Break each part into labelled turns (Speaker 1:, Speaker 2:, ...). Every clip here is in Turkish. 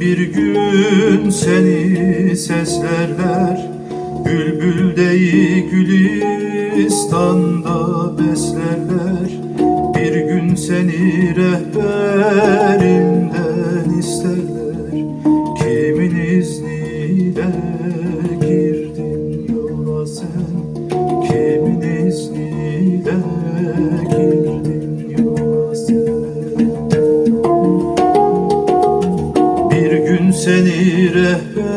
Speaker 1: bir gün seni seslerler. Bülbül değil Gülistan'da beslerler. Bir gün seni rehberinden seni rehberinden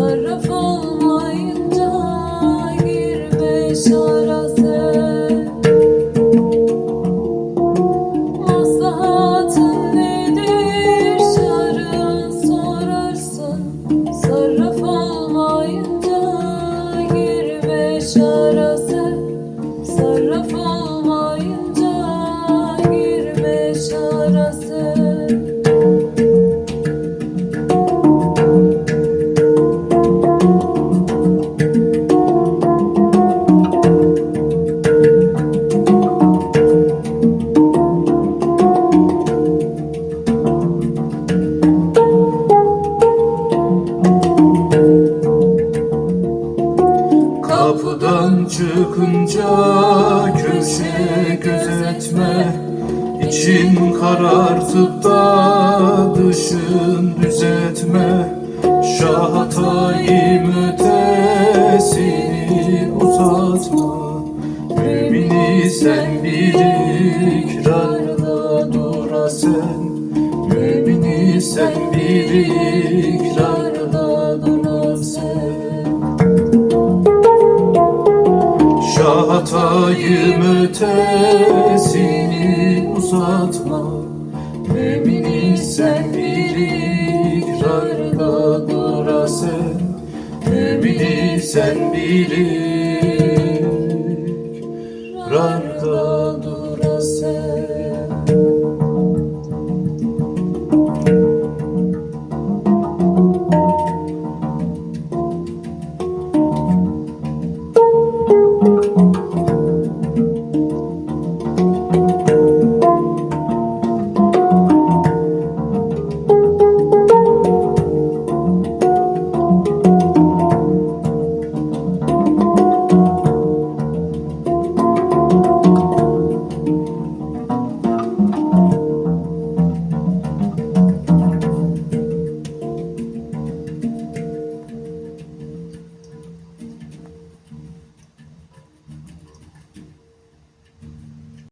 Speaker 2: Sarraf olmayınca girme şara sen. Maslahatın nedir? Şarın sorarsın Sarraf olmayınca girme şara sen. Sarraf olmayınca girme şara
Speaker 1: Kapıdan çıkınca köşe gözetme. İçin karartıp da dışın düzeltme. Şahatayım ötesini uzatma. Mümini sen bir ikrarla dura sen. Mümini sen bir ikrarla Şahatayım ötesini uzatma. Mümini sen bir ikrarda dura sen. Mümini sen bir ikrar